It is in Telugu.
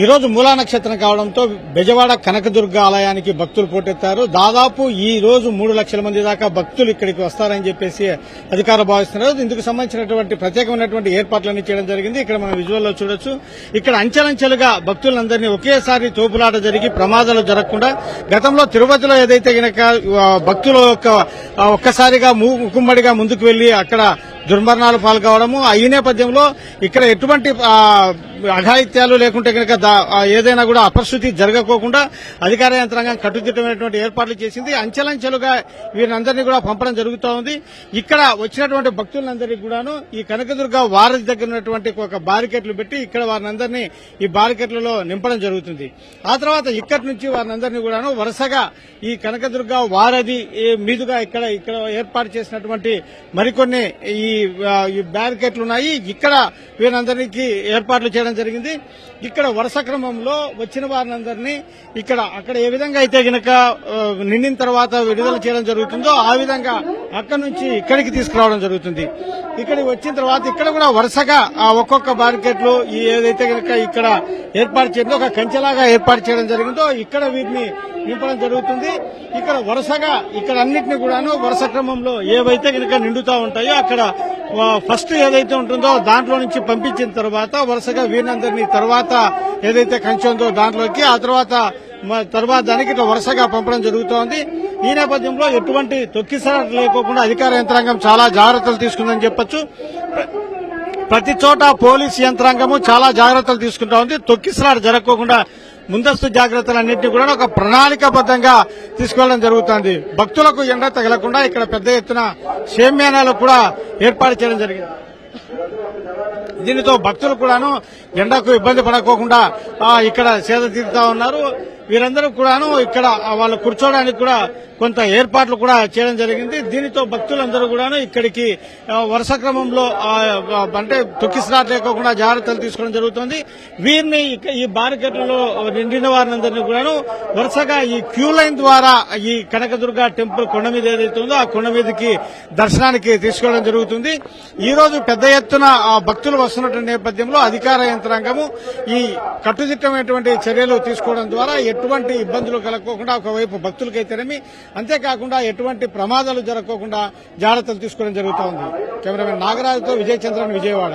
ఈరోజు మూలా నక్షత్రం కావడంతో బెజవాడ కనకదుర్గ ఆలయానికి భక్తులు పోటెత్తారు. దాదాపు ఈ రోజు మూడు లక్షల మంది దాకా భక్తులు ఇక్కడికి వస్తారని చెప్పేసి అధికారులు భావిస్తున్నారు. ఇందుకు సంబంధించినటువంటి ప్రత్యేకమైనటువంటి ఏర్పాట్లన్నీ చేయడం జరిగింది. ఇక్కడ మనం విజువల్లో చూడొచ్చు. ఇక్కడ అంచెలంచెలుగా భక్తులందరినీ ఒకేసారి తోపులాట జరిగి ప్రమాదాలు జరగకుండా గతంలో తిరుపతిలో ఏదైతే గనక భక్తుల యొక్క ఒక్కసారిగా ము- ముందుకు వెళ్ళి అక్కడ దుర్మరణాలు పాల్గొవడము. ఈ నేపథ్యంలో ఇక్కడ ఎటువంటి అఘాయిత్యాలు లేకుంటే కనుక ఏదైనా కూడా అపశృతి జరగకోకుండా అధికార యంత్రాంగం కట్టుదిట్టమైనటువంటి ఏర్పాట్లు చేసింది. అంచెలంచెలుగా వీరందరినీ కూడా పంపడం జరుగుతూ ఉంది. ఇక్కడ వచ్చినటువంటి భక్తులందరికీ కూడాను ఈ కనకదుర్గ వారధి దగ్గర ఉన్నటువంటి ఒక బారికెట్లు పెట్టి ఇక్కడ వారినందరినీ ఈ బారికెట్లలో నింపడం జరుగుతుంది. ఆ తర్వాత ఇక్కడి నుంచి వారినందరినీ కూడాను వరుసగా ఈ కనకదుర్గ వారధి మీదుగా ఇక్కడ ఇక్కడ ఏర్పాటు చేసినటువంటి మరికొన్ని ఈ ఈ బ్యారికేట్లు ఉన్నాయి. ఇక్కడ వీరందరికీ ఏర్పాట్లు చేయడం జరిగింది. ఇక్కడ వరుస క్రమంలో వచ్చిన వారినందరినీ ఇక్కడ అక్కడ ఏ విధంగా అయితే గనక నిండిన తర్వాత విడుదల చేయడం జరుగుతుందో ఆ విధంగా అక్కడి నుంచి ఇక్కడికి తీసుకురావడం జరుగుతుంది. ఇక్కడికి వచ్చిన తర్వాత ఇక్కడ కూడా వరుసగా ఆ ఒక్కొక్క మార్కెట్లో ఏదైతే కనుక ఇక్కడ ఏర్పాటు చేయడం ఒక కంచెలాగా ఏర్పాటు చేయడం జరిగిందో ఇక్కడ వీటిని నింపడం జరుగుతుంది. ఇక్కడ వరుసగా ఇక్కడ అన్నింటినీ కూడాను వరుస క్రమంలో ఏవైతే కనుక నిండుతా ఉంటాయో అక్కడ ఫస్ట్ ఏదైతే ఉంటుందో దాంట్లో నుంచి పంపించిన తర్వాత వరుసగా వీరినందరినీ తర్వాత ఏదైతే కంచె ఉందో దాంట్లోకి ఆ తర్వాత తర్వాత దానికి ఇట్లా వరుసగా పంపడం జరుగుతోంది. ఈ నేపథ్యంలో ఎటువంటి తొక్కిసలాట లేకోకుండా అధికార యంత్రాంగం చాలా జాగ్రత్తలు తీసుకుందని చెప్పొచ్చు. ప్రతి చోట పోలీస్ యంత్రాంగము చాలా జాగ్రత్తలు తీసుకుంటా ఉంది. తొక్కిసలాట జరగకుండా ముందస్తు జాగ్రత్తలన్నింటినీ కూడా ఒక ప్రణాళికాబద్దంగా తీసుకోవడం జరుగుతోంది. భక్తులకు ఎండ తగలకుండా ఇక్కడ పెద్ద ఎత్తున సేమ్యానాలు కూడా ఏర్పాటు చేయడం జరిగింది. దీనితో భక్తులు కూడాను ఎండకు ఇబ్బంది పడకోకుండా ఇక్కడ సేద తీరుతా ఉన్నారు. వీరందరూ కూడాను ఇక్కడ వాళ్ళు కూర్చోవడానికి కూడా కొంత ఏర్పాట్లు కూడా చేయడం జరిగింది. దీనితో భక్తులందరూ కూడాను ఇక్కడికి వరుస క్రమంలో అంటే తొక్కిసలాట లేకుండా జాగ్రత్తలు తీసుకోవడం జరుగుతుంది. వీరిని ఈ బారికెట్లలో నిండిన వారినందరినీ కూడాను వరుసగా ఈ క్యూ లైన్ ద్వారా ఈ కనకదుర్గ టెంపుల్ కొండ మీద ఏదైతే ఉందో ఆ కొండ మీదకి దర్శనానికి తీసుకోవడం జరుగుతుంది. ఈ రోజు పెద్ద ఎత్తున ఆ భక్తులు వస్తున్నటువంటి నేపథ్యంలో అధికార యంత్రాంగము ఈ కట్టుదిట్టమైనటువంటి చర్యలు తీసుకోవడం ద్వారా ఎటువంటి ఇబ్బందులు కలగకోకుండా ఒకవైపు భక్తులకైతేనేమి అంతేకాకుండా ఎటువంటి ప్రమాదాలు జరగకోకుండా జాగ్రత్తలు తీసుకోవడం జరుగుతోంది. కెమెరామెన్ నాగరాజుతో విజయచంద్రన్ విజయవాడ.